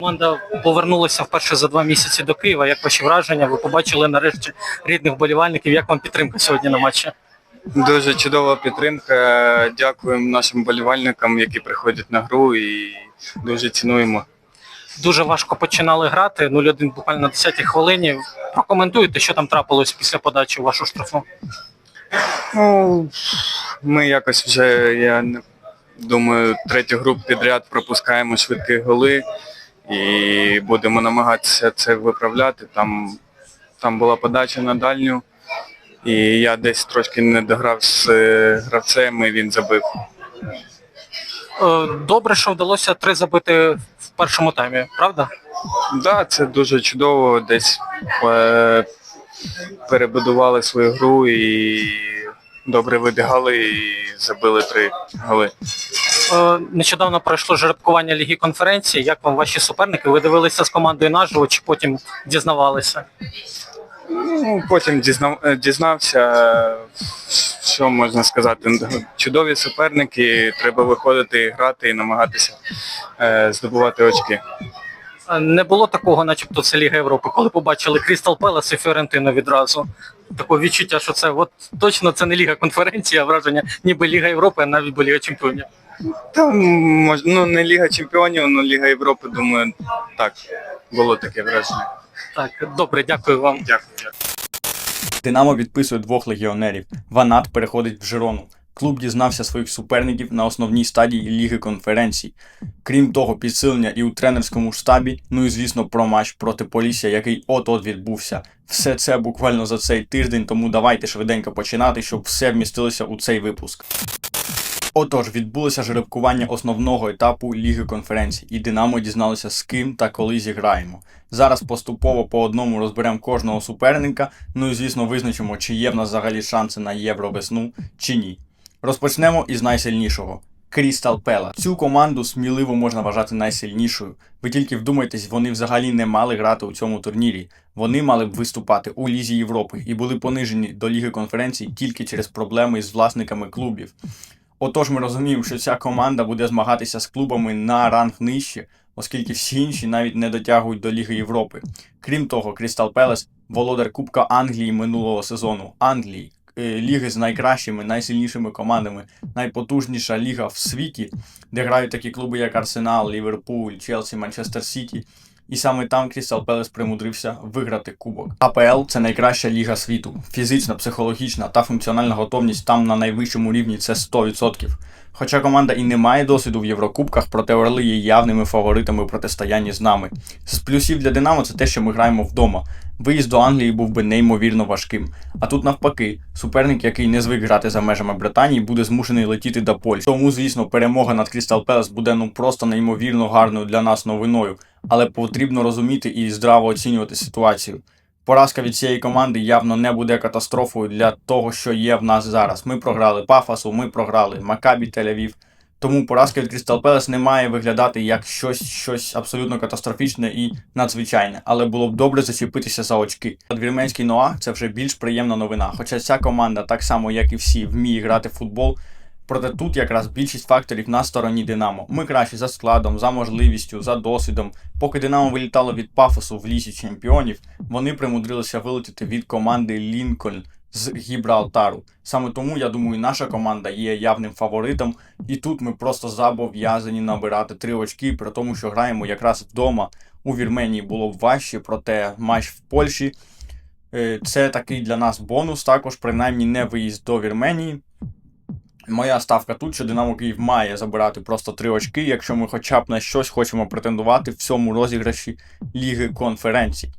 Команда повернулася вперше за два місяці до Києва. Як ваші враження? Ви побачили нарешті рідних болівальників. Як вам підтримка сьогодні на матчі? Дуже чудова підтримка. Дякуємо нашим болівальникам, які приходять на гру і дуже цінуємо. Дуже важко починали грати. 0-1 буквально на 10-й хвилині. Прокоментуйте, що там трапилось після подачі вашу штрафу. Ну, ми якось вже, я думаю, третю гру підряд пропускаємо швидкі голи і будемо намагатися це виправляти. Там, там була подача на дальню, і я десь трошки не дограв з е, гравцем, і він забив. Е, Добре, що вдалося три забити в першому таймі, правда? Так, да, це дуже чудово. Десь е, перебудували свою гру і добре вибігали і забили три голи. Е, Нещодавно пройшло жеребкування Ліги конференції. Як вам ваші суперники? Ви дивилися з командою наживо чи потім дізнавалися? Ну, потім дізнав, е, дізнався, що можна сказати. Чудові суперники, треба виходити грати і намагатися е, здобувати очки. Не було такого, начебто це Ліга Європи, коли побачили Крістал Пелес і Фіорентину відразу. Таке відчуття, що це от точно це не Ліга конференції, а враження ніби Ліга Європи, а навіть Ліга Чемпіонів. Там мож, ну, не Ліга Чемпіонів, але Ліга Європи, думаю, так, було таке враження. Так, добре, дякую вам. Дякую. дякую. Динамо відписує двох легіонерів. Ванат переходить в Жирону. Клуб дізнався своїх суперників на основній стадії Ліги конференцій. Крім того, підсилення і у тренерському штабі, ну і звісно про матч проти Полісся, який от-от відбувся. Все це буквально за цей тиждень, тому давайте швиденько починати, щоб все вмістилося у цей випуск. Отож, відбулося жеребкування основного етапу Ліги конференцій, і Динамо дізналося з ким та коли зіграємо. Зараз поступово по одному розберемо кожного суперника, ну і звісно визначимо, чи є в нас взагалі шанси на євровесну, чи ні. Розпочнемо із найсильнішого. Крістал Пела. Цю команду сміливо можна вважати найсильнішою. Ви тільки вдумайтесь, вони взагалі не мали грати у цьому турнірі. Вони мали б виступати у Лізі Європи і були понижені до Ліги конференцій тільки через проблеми з власниками клубів. Отож, ми розуміємо, що ця команда буде змагатися з клубами на ранг нижче, оскільки всі інші навіть не дотягують до Ліги Європи. Крім того, Крістал Пелес володар Кубка Англії минулого сезону. Англії, е, ліги з найкращими, найсильнішими командами, найпотужніша ліга в світі, де грають такі клуби, як Арсенал, Ліверпуль, Челсі, Манчестер Сіті. І саме там Крістал Пелес примудрився виграти кубок. АПЛ це найкраща ліга світу. Фізична, психологічна та функціональна готовність там на найвищому рівні це 100%. Хоча команда і не має досвіду в Єврокубках, проте Орли є явними фаворитами протистоянні з нами. З плюсів для Динамо це те, що ми граємо вдома. Виїзд до Англії був би неймовірно важким. А тут навпаки, суперник, який не звик грати за межами Британії, буде змушений летіти до Польщі. Тому, звісно, перемога над Крістал Пелес буде ну просто неймовірно гарною для нас новиною, але потрібно розуміти і здраво оцінювати ситуацію. Поразка від цієї команди явно не буде катастрофою для того, що є в нас зараз. Ми програли Пафасу, ми програли Макабі Тель-Авів. Тому поразка від Crystal Palace не має виглядати як щось, щось абсолютно катастрофічне і надзвичайне, але було б добре зачепитися за очки. Вірменський Ноа це вже більш приємна новина. Хоча ця команда, так само як і всі, вміє грати в футбол. Проте тут якраз більшість факторів на стороні Динамо. Ми кращі за складом, за можливістю, за досвідом. Поки Динамо вилітало від пафосу в лісі чемпіонів, вони примудрилися вилетіти від команди Лінкольн з Гібралтару. Саме тому я думаю, наша команда є явним фаворитом, і тут ми просто зобов'язані набирати три очки, при тому, що граємо якраз вдома. У Вірменії було б важче, проте матч в Польщі. е, Це такий для нас бонус, також принаймні не виїзд до Вірменії. Моя ставка тут, що Динамо Київ має забирати просто три очки, якщо ми хоча б на щось хочемо претендувати в цьому розіграші Ліги конференцій.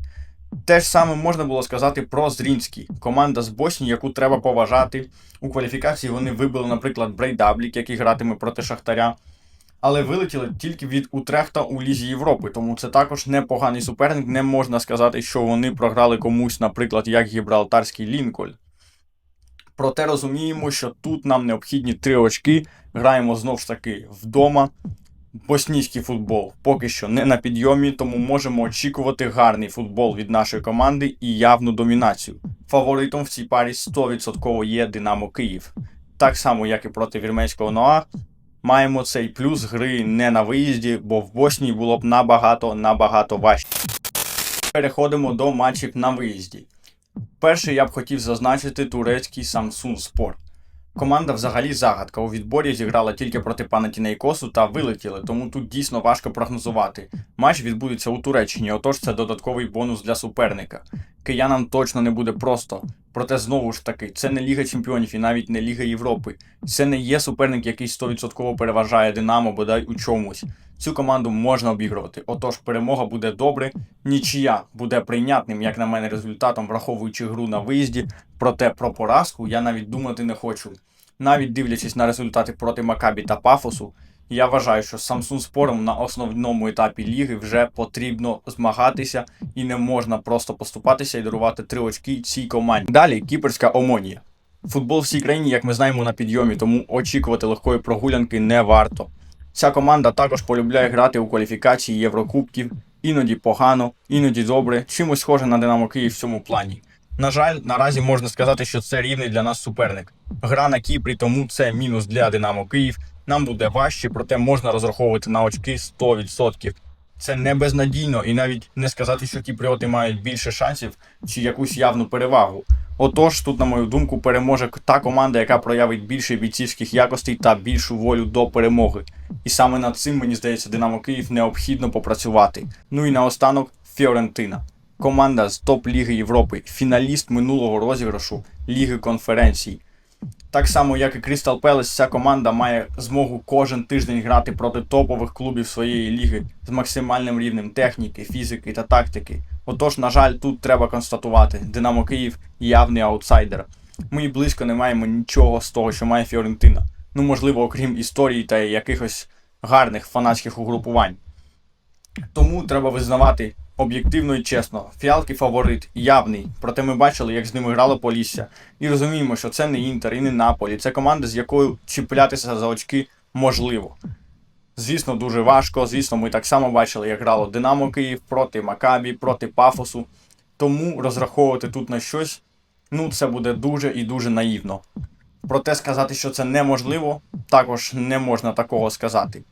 Те ж саме можна було сказати про Зрінський, команда з Боснії, яку треба поважати. У кваліфікації вони вибили, наприклад, Брейдаблік, який гратиме проти Шахтаря. Але вилетіли тільки від Утрехта у Лізі Європи, тому це також непоганий суперник. Не можна сказати, що вони програли комусь, наприклад, як Гібралтарський Лінкольн. Проте розуміємо, що тут нам необхідні три очки. Граємо знову ж таки вдома. Боснійський футбол поки що не на підйомі, тому можемо очікувати гарний футбол від нашої команди і явну домінацію. Фаворитом в цій парі 100% є Динамо Київ. Так само, як і проти вірменського Ноа, маємо цей плюс гри не на виїзді, бо в Боснії було б набагато набагато важче. Переходимо до матчів на виїзді. Перший я б хотів зазначити турецький Samsung Sport. Команда взагалі загадка. У відборі зіграла тільки проти Панатінейкосу та вилетіли, тому тут дійсно важко прогнозувати. Матч відбудеться у Туреччині, отож це додатковий бонус для суперника. Киянам точно не буде просто. Проте знову ж таки, це не Ліга Чемпіонів і навіть не Ліга Європи. Це не є суперник, який 100% переважає Динамо, бодай у чомусь. Цю команду можна обігрувати. Отож, перемога буде добре, нічия буде прийнятним, як на мене, результатом, враховуючи гру на виїзді. Проте про поразку я навіть думати не хочу. Навіть дивлячись на результати проти Макабі та Пафосу, я вважаю, що з Samsung Спором на основному етапі ліги вже потрібно змагатися і не можна просто поступатися і дарувати три очки цій команді. Далі кіперська омонія. Футбол в всій країні, як ми знаємо, на підйомі, тому очікувати легкої прогулянки не варто. Ця команда також полюбляє грати у кваліфікації Єврокубків, іноді погано, іноді добре, чимось схоже на Динамо Київ в цьому плані. На жаль, наразі можна сказати, що це рівний для нас суперник. Гра на Кіпрі, тому це мінус для Динамо Київ. Нам буде важче, проте можна розраховувати на очки 100%. Це не безнадійно і навіть не сказати, що кіпріоти мають більше шансів чи якусь явну перевагу. Отож, тут, на мою думку, переможе та команда, яка проявить більше бійцівських якостей та більшу волю до перемоги. І саме над цим, мені здається, Динамо Київ необхідно попрацювати. Ну і наостанок Фіорентина. Команда з топ-ліги Європи, фіналіст минулого розіграшу Ліги конференцій. Так само, як і Crystal Palace, ця команда має змогу кожен тиждень грати проти топових клубів своєї ліги з максимальним рівнем техніки, фізики та тактики. Отож, на жаль, тут треба констатувати: Динамо Київ явний аутсайдер. Ми й близько не маємо нічого з того, що має Фіорентина. Ну, можливо, окрім історії та якихось гарних фанатських угрупувань. Тому треба визнавати об'єктивно і чесно. Фіалки фаворит, явний. Проте ми бачили, як з ними грало Полісся. І розуміємо, що це не Інтер і не Наполі. Це команда, з якою чіплятися за очки можливо. Звісно, дуже важко. Звісно, ми так само бачили, як грало Динамо Київ проти Макабі, проти Пафосу. Тому розраховувати тут на щось, ну, це буде дуже і дуже наївно. Проте сказати, що це неможливо, також не можна такого сказати.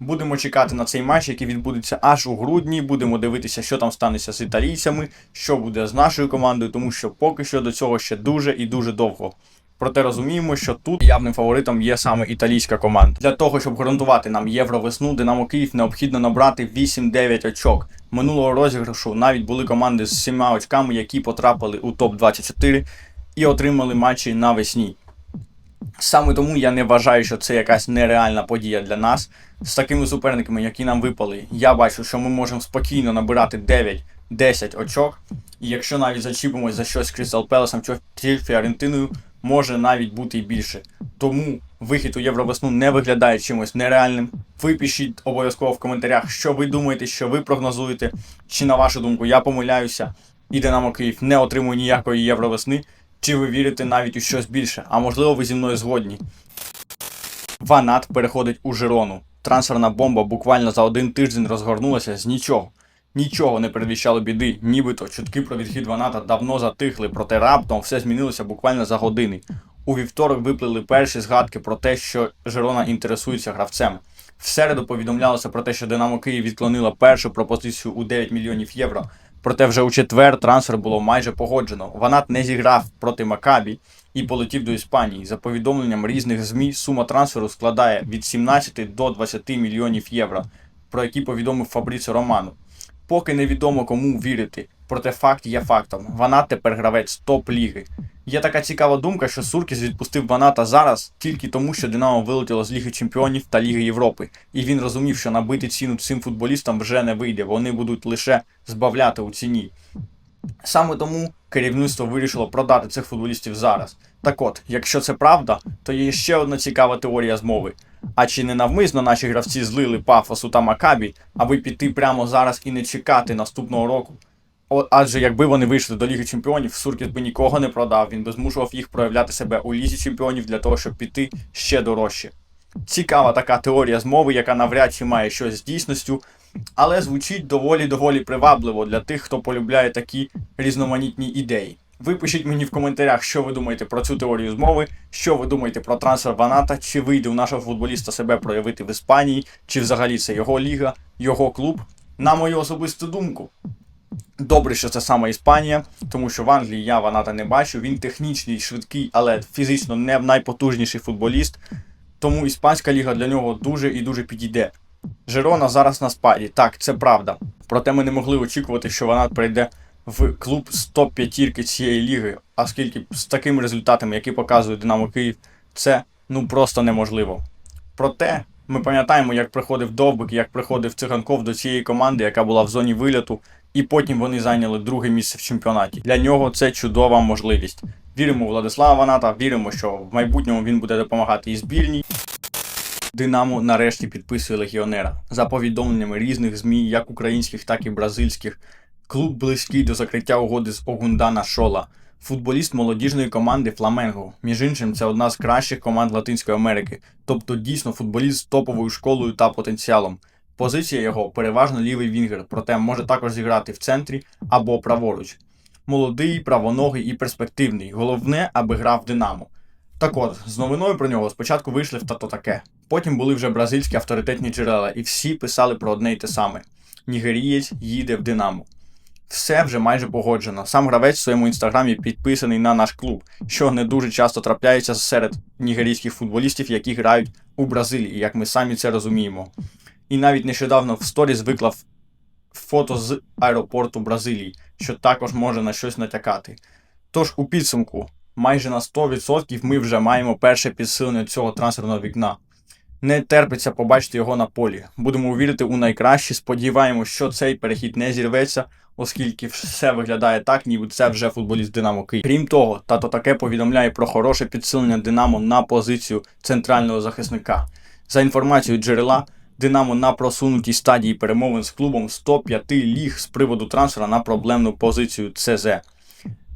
Будемо чекати на цей матч, який відбудеться аж у грудні. Будемо дивитися, що там станеться з італійцями, що буде з нашою командою, тому що поки що до цього ще дуже і дуже довго. Проте розуміємо, що тут явним фаворитом є саме італійська команда. Для того, щоб гарантувати нам євровесну, Динамо Київ необхідно набрати 8-9 очок. Минулого розіграшу навіть були команди з 7 очками, які потрапили у топ-24 і отримали матчі навесні. Саме тому я не вважаю, що це якась нереальна подія для нас. З такими суперниками, які нам випали, я бачу, що ми можемо спокійно набирати 9-10 очок. І якщо навіть зачіпимось за щось з Крістал Пелесом чи Фіорентиною, може навіть бути і більше. Тому вихід у Євровесну не виглядає чимось нереальним. Ви пишіть обов'язково в коментарях, що ви думаєте, що ви прогнозуєте, чи на вашу думку я помиляюся, і Динамо Київ не отримує ніякої євровесни. Чи ви вірите навіть у щось більше? А можливо, ви зі мною згодні. Ванат переходить у Жирону. Трансферна бомба буквально за один тиждень розгорнулася з нічого. Нічого не передвіщало біди, нібито чутки про відхід Ваната давно затихли, проте раптом все змінилося буквально за години. У вівторок виплили перші згадки про те, що Жирона інтересується гравцем. В середу повідомлялося про те, що Динамо Київ відклонила першу пропозицію у 9 мільйонів євро. Проте вже у четвер трансфер було майже погоджено. Ванат не зіграв проти Макабі і полетів до Іспанії. За повідомленням різних ЗМІ, сума трансферу складає від 17 до 20 мільйонів євро, про які повідомив Фабріцо Романо. Поки невідомо кому вірити, проте факт є фактом. Ванат тепер гравець топ-ліги. Є така цікава думка, що Суркіс відпустив Ваната зараз тільки тому, що Динамо вилетіло з Ліги Чемпіонів та Ліги Європи, і він розумів, що набити ціну цим футболістам вже не вийде, вони будуть лише збавляти у ціні. Саме тому керівництво вирішило продати цих футболістів зараз. Так от, якщо це правда, то є ще одна цікава теорія змови. А чи не навмисно наші гравці злили Пафосу та Макабі, аби піти прямо зараз і не чекати наступного року? О, адже якби вони вийшли до Ліги Чемпіонів, Суркіс би нікого не продав, він би змушував їх проявляти себе у Лізі Чемпіонів для того, щоб піти ще дорожче. Цікава така теорія змови, яка навряд чи має щось з дійсністю, але звучить доволі доволі привабливо для тих, хто полюбляє такі різноманітні ідеї. Ви пишіть мені в коментарях, що ви думаєте про цю теорію змови, що ви думаєте про трансфер Ваната, чи вийде у нашого футболіста себе проявити в Іспанії, чи взагалі це його ліга, його клуб. На мою особисту думку. Добре, що це саме Іспанія, тому що в Англії я Ваната не бачу. Він технічний, швидкий, але фізично не найпотужніший футболіст. Тому іспанська ліга для нього дуже і дуже підійде. Жерона зараз на спаді, так, це правда. Проте ми не могли очікувати, що Ванат прийде в клуб з топ-п'ятірки цієї ліги, оскільки з такими результатами, які показує Динамо Київ, це ну просто неможливо. Проте ми пам'ятаємо, як приходив Довбик, як приходив Циганков до цієї команди, яка була в зоні вильоту, і потім вони зайняли друге місце в чемпіонаті. Для нього це чудова можливість. Віримо у Владислава Ваната, віримо, що в майбутньому він буде допомагати і збірній. Динамо нарешті підписує легіонера. За повідомленнями різних ЗМІ, як українських, так і бразильських, клуб близький до закриття угоди з Огундана Шола. Футболіст молодіжної команди Фламенго. Між іншим, це одна з кращих команд Латинської Америки, тобто дійсно футболіст з топовою школою та потенціалом. Позиція його переважно лівий вінгер, проте може також зіграти в центрі або праворуч. Молодий, правоногий і перспективний. Головне, аби грав Динамо. Так от, з новиною про нього спочатку вийшли в тато таке. Потім були вже бразильські авторитетні джерела, і всі писали про одне й те саме: Нігерієць їде в Динамо. Все вже майже погоджено. Сам гравець в своєму інстаграмі підписаний на наш клуб, що не дуже часто трапляється серед нігерійських футболістів, які грають у Бразилії, як ми самі це розуміємо. І навіть нещодавно в сторіс виклав фото з аеропорту Бразилії, що також може на щось натякати. Тож у підсумку, майже на 100% ми вже маємо перше підсилення цього трансферного вікна. Не терпиться побачити його на полі. Будемо вірити у найкраще. Сподіваємось, що цей перехід не зірветься, оскільки все виглядає так, ніби це вже футболіст Динамо Київ. Крім того, тато таке повідомляє про хороше підсилення Динамо на позицію центрального захисника. За інформацією джерела, Динамо на просунутій стадії перемовин з клубом 105 ліг з приводу трансфера на проблемну позицію ЦЗ.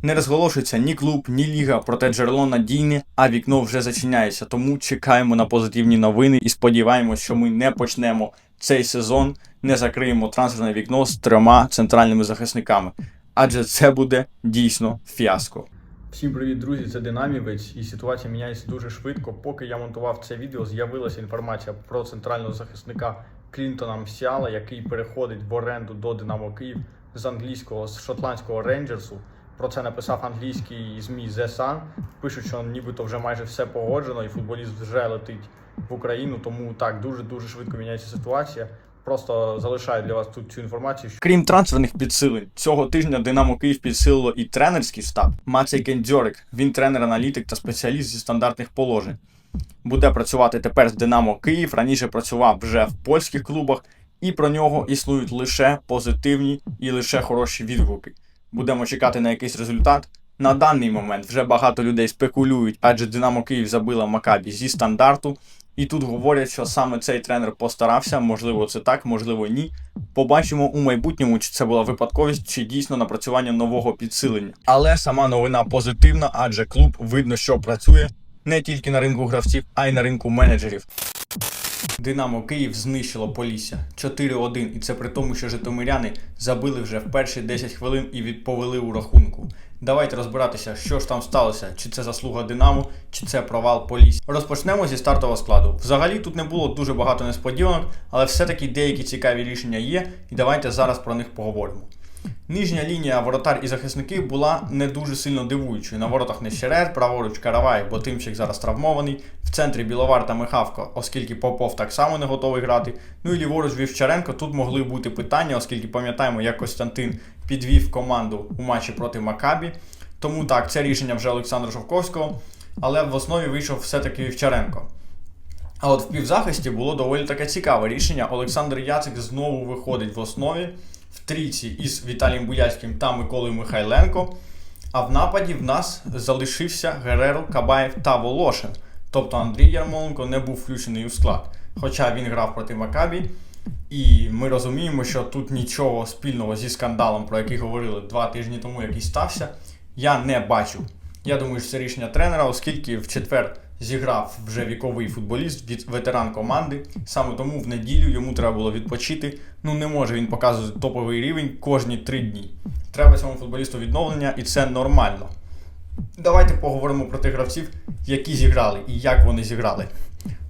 Не розголошується ні клуб, ні ліга, проте джерело надійне, а вікно вже зачиняється. Тому чекаємо на позитивні новини і сподіваємось, що ми не почнемо цей сезон, не закриємо трансферне вікно з трьома центральними захисниками. Адже це буде дійсно фіаско. Всім привіт, друзі! Це Динамівець, і ситуація міняється дуже швидко. Поки я монтував це відео, з'явилася інформація про центрального захисника Клінтона Мсіала, який переходить в оренду до Динамо Київ з англійського з шотландського рейнджерсу. Про це написав англійський ЗМІ The Sun. Пишуть, що нібито вже майже все погоджено, і футболіст вже летить в Україну. Тому так дуже дуже швидко міняється ситуація. Просто залишаю для вас тут цю інформацію. Крім трансферних підсилень, цього тижня Динамо Київ підсилило і тренерський штаб. Мацей Кендзьорик, він тренер-аналітик та спеціаліст зі стандартних положень. Буде працювати тепер з Динамо Київ. Раніше працював вже в польських клубах, і про нього існують лише позитивні і лише хороші відгуки. Будемо чекати на якийсь результат. На даний момент вже багато людей спекулюють, адже Динамо Київ забила Макабі зі стандарту. І тут говорять, що саме цей тренер постарався, можливо, це так, можливо, ні. Побачимо у майбутньому, чи це була випадковість, чи дійсно напрацювання нового підсилення. Але сама новина позитивна, адже клуб видно, що працює не тільки на ринку гравців, а й на ринку менеджерів. Динамо Київ знищило Полісся 4-1, і це при тому, що житомиряни забили вже в перші 10 хвилин і відповели у рахунку. Давайте розбиратися, що ж там сталося, чи це заслуга Динамо, чи це провал Полісся. Розпочнемо зі стартового складу. Взагалі тут не було дуже багато несподіванок, але все-таки деякі цікаві рішення є, і давайте зараз про них поговоримо. Нижня лінія воротар і захисники була не дуже сильно дивуючою. На воротах Нещерер, праворуч Каравай, бо Тимчик зараз травмований. В центрі Біловар та Михавко, оскільки Попов так само не готовий грати. Ну і ліворуч Вівчаренко. Тут могли бути питання, оскільки пам'ятаємо, як Костянтин підвів команду у матчі проти Макабі. Тому так, це рішення вже Олександра Шовковського, але в основі вийшов все-таки Вівчаренко. А от в півзахисті було доволі таке цікаве рішення. Олександр Яцик знову виходить в основі в трійці із Віталієм Буяльським та Миколою Михайленко. А в нападі в нас залишився Гереро, Кабаєв та Волошин. Тобто Андрій Ярмоленко не був включений у склад. Хоча він грав проти Макабі. І ми розуміємо, що тут нічого спільного зі скандалом, про який говорили два тижні тому, який стався, я не бачу. Я думаю, що це рішення тренера, оскільки в четвер зіграв вже віковий футболіст, ветеран команди. Саме тому в неділю йому треба було відпочити. Ну не може він показувати топовий рівень кожні три дні. Треба цьому футболісту відновлення, і це нормально. Давайте поговоримо про тих гравців, які зіграли і як вони зіграли.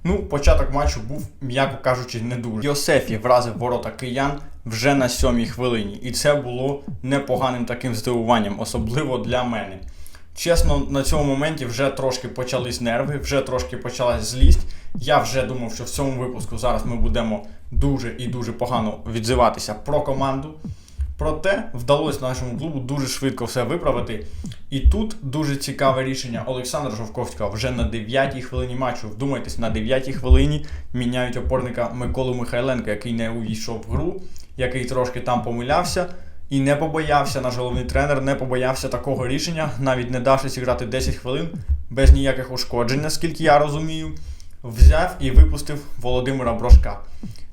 Ну, початок матчу був, м'яко кажучи, не дуже. Йосефі вразив ворота киян вже на сьомій хвилині, і це було непоганим таким здивуванням, особливо для мене. Чесно, на цьому моменті вже трошки почались нерви, вже трошки почалась злість. Я вже думав, що в цьому випуску зараз ми будемо дуже і дуже погано відзиватися про команду. Проте вдалося нашому клубу дуже швидко все виправити. І тут дуже цікаве рішення Олександра Жовковського вже на 9-й хвилині матчу. Вдумайтесь, на 9-й хвилині міняють опорника Миколу Михайленка, який не увійшов в гру, який трошки там помилявся. І не побоявся, наш головний тренер не побоявся такого рішення, навіть не давши зіграти 10 хвилин без ніяких ушкоджень, наскільки я розумію. Взяв і випустив Володимира Брошка.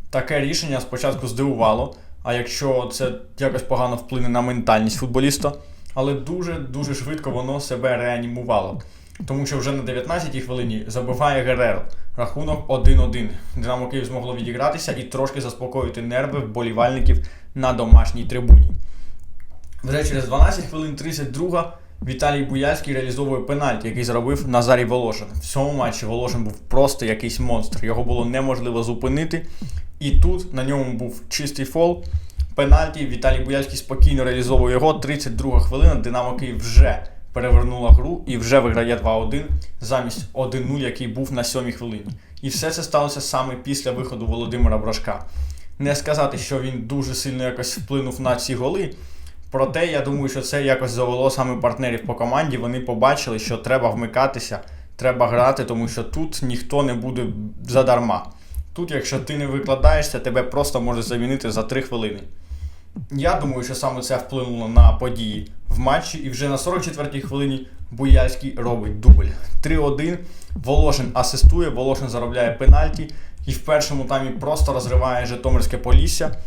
Таке рішення спочатку здивувало, а якщо це якось погано вплине на ментальність футболіста, але дуже-дуже швидко воно себе реанімувало. Тому що вже на 19-й хвилині забиває Гереро. Рахунок 1-1. Динамо Київ змогло відігратися і трошки заспокоїти нерви вболівальників на домашній трибуні. Вже через 12 хвилин 32 Віталій Буяльський реалізовує пенальті, який зробив Назарій Волошин. В цьому матчі Волошин був просто якийсь монстр. Його було неможливо зупинити. І тут на ньому був чистий фол. Пенальті. Віталій Буяльський спокійно реалізовує його. 32 хвилина. Динамо Київ вже перевернула гру і вже виграє 2-1 замість 1-0, який був на 7 хвилині. І все це сталося саме після виходу Володимира Брошка. Не сказати, що він дуже сильно якось вплинув на ці голи. Проте я думаю, що це якось завело саме партнерів по команді. Вони побачили, що треба вмикатися, треба грати, тому що тут ніхто не буде задарма. Тут, якщо ти не викладаєшся, тебе просто може замінити за 3 хвилини. Я думаю, що саме це вплинуло на події в матчі, і вже на 44-й хвилині Буяльський робить дубль. 3-1. Волошин асистує, Волошин заробляє пенальті, і в першому таймі просто розриває Житомирське Полісся.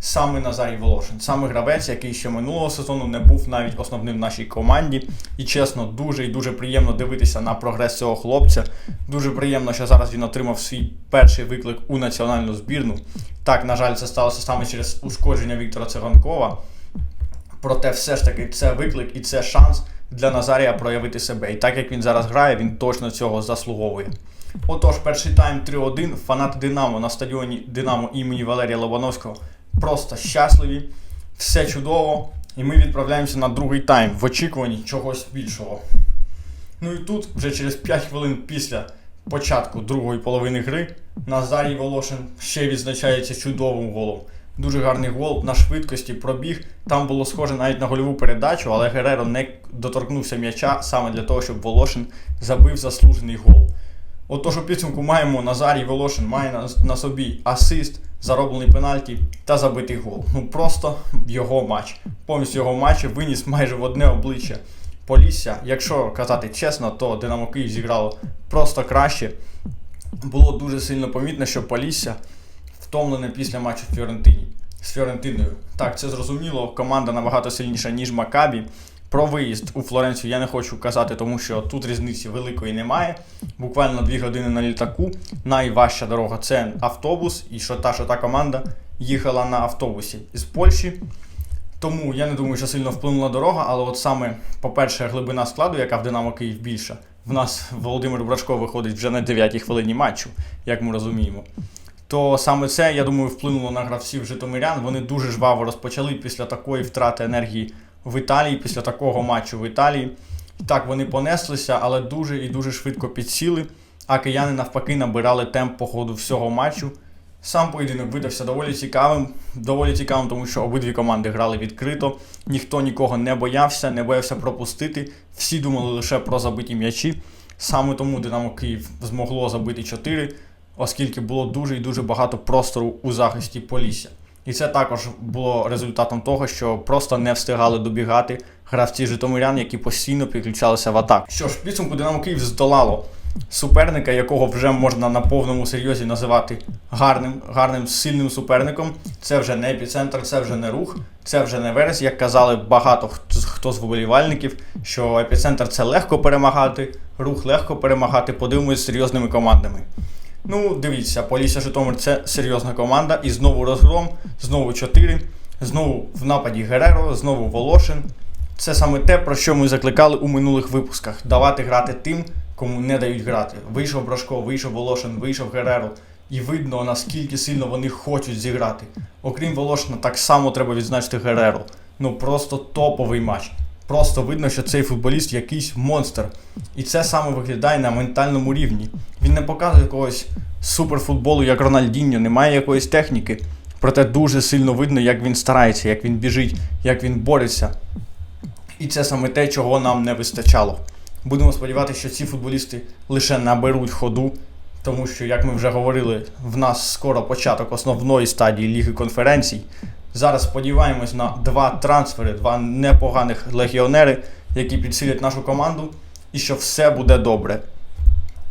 Саме Назарій Волошин, саме гравець, який ще минулого сезону не був навіть основним в нашій команді. І чесно, дуже і дуже приємно дивитися на прогрес цього хлопця. Дуже приємно, що зараз він отримав свій перший виклик у національну збірну. Так, на жаль, це сталося саме через ушкодження Віктора Циганкова. Проте, все ж таки, це виклик і це шанс для Назарія проявити себе. І так як він зараз грає, він точно цього заслуговує. Отож, перший тайм 3-1. Фанати Динамо на стадіоні Динамо імені Валерія Лобановського просто щасливі, все чудово. І ми відправляємося на другий тайм в очікуванні чогось більшого. Ну і тут, вже через 5 хвилин після початку другої половини гри, Назарій Волошин ще відзначається чудовим голом. Дуже гарний гол на швидкості пробіг. Там було схоже навіть на гольову передачу, але Гереро не доторкнувся м'яча саме для того, щоб Волошин забив заслужений гол. Отож у підсумку маємо Назарій Волошин має на, на собі асист, зароблений пенальті та забитий гол. Ну просто його матч. Повністю його матч виніс майже в одне обличчя Полісся. Якщо казати чесно, то Динамо Київ зіграло просто краще. Було дуже сильно помітно, що Полісся втомлене після матчу в Фіорентині з Фіорентиною. Так, це зрозуміло. Команда набагато сильніша, ніж Макабі. Про виїзд у Флоренцію я не хочу казати, тому що тут різниці великої немає. Буквально 2 години на літаку. Найважча дорога це автобус, і що та, що та команда їхала на автобусі з Польщі. Тому я не думаю, що сильно вплинула дорога, але от саме, по-перше, глибина складу, яка в Динамо Київ більша. В нас Володимир Брашко виходить вже на 9-й хвилині матчу, як ми розуміємо. То саме це, я думаю, вплинуло на гравців Житомирян. Вони дуже жваво розпочали після такої втрати енергії в Італії, після такого матчу в Італії. Так, вони понеслися, але дуже і дуже швидко підсіли. А кияни навпаки набирали темп по ходу всього матчу. Сам поєдинок видався доволі цікавим. Доволі цікавим, тому що обидві команди грали відкрито, ніхто нікого не боявся, не боявся пропустити. Всі думали лише про забиті м'ячі. Саме тому Динамо Київ змогло забити 4, оскільки було дуже і дуже багато простору у захисті Полісся. І це також було результатом того, що просто не встигали добігати гравці Житомирян, які постійно підключалися в атаку. Що ж, підсумку Динамо Київ здолало суперника, якого вже можна на повному серйозі називати гарним, гарним сильним суперником. Це вже не епіцентр, це вже не рух, це вже не верес, як казали багато хто, з вболівальників, що епіцентр це легко перемагати, рух легко перемагати, подивимось серйозними командами. Ну, дивіться, Полісся Житомир це серйозна команда. І знову розгром, знову 4, знову в нападі Гереро, знову Волошин. Це саме те, про що ми закликали у минулих випусках: давати грати тим, кому не дають грати. Вийшов Брашко, вийшов Волошин, вийшов Гереро. І видно, наскільки сильно вони хочуть зіграти. Окрім Волошина, так само треба відзначити Гереро. Ну просто топовий матч. Просто видно, що цей футболіст якийсь монстр. І це саме виглядає на ментальному рівні. Він не показує якогось суперфутболу, як Рональдіньо, немає якоїсь техніки. Проте дуже сильно видно, як він старається, як він біжить, як він бореться. І це саме те, чого нам не вистачало. Будемо сподіватися, що ці футболісти лише наберуть ходу, тому що, як ми вже говорили, в нас скоро початок основної стадії Ліги конференцій. Зараз сподіваємось на два трансфери, два непоганих легіонери, які підсилять нашу команду, і що все буде добре.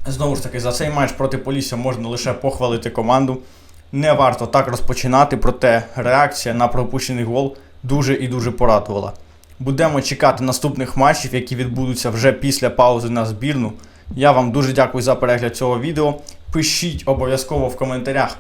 Знову ж таки, за цей матч проти Полісся можна лише похвалити команду. Не варто так розпочинати, проте реакція на пропущений гол дуже і дуже порадувала. Будемо чекати наступних матчів, які відбудуться вже після паузи на збірну. Я вам дуже дякую за перегляд цього відео. Пишіть обов'язково в коментарях,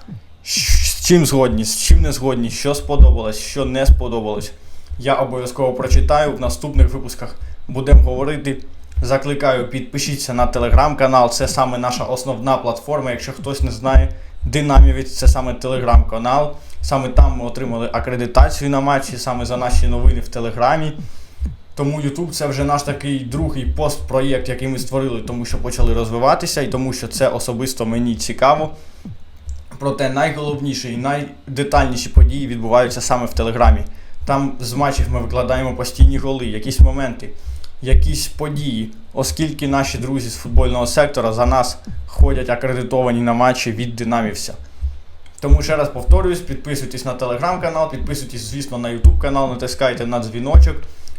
чим згодні, з чим не згодні, що сподобалось, що не сподобалось. Я обов'язково прочитаю в наступних випусках. Будемо говорити. Закликаю, підпишіться на телеграм-канал. Це саме наша основна платформа. Якщо хтось не знає, Динамівець це саме телеграм-канал. Саме там ми отримали акредитацію на матчі, саме за наші новини в Телеграмі. Тому YouTube це вже наш такий другий постпроєкт, який ми створили, тому що почали розвиватися, і тому що це особисто мені цікаво. Проте найголовніші і найдетальніші події відбуваються саме в Телеграмі. Там з матчів ми викладаємо постійні голи, якісь моменти, якісь події, оскільки наші друзі з футбольного сектора за нас ходять акредитовані на матчі від динамівся. Тому ще раз повторююсь, підписуйтесь на телеграм-канал, підписуйтесь, звісно, на YouTube канал, натискайте на дзвіночок,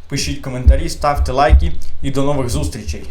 пишіть коментарі, ставте лайки і до нових зустрічей.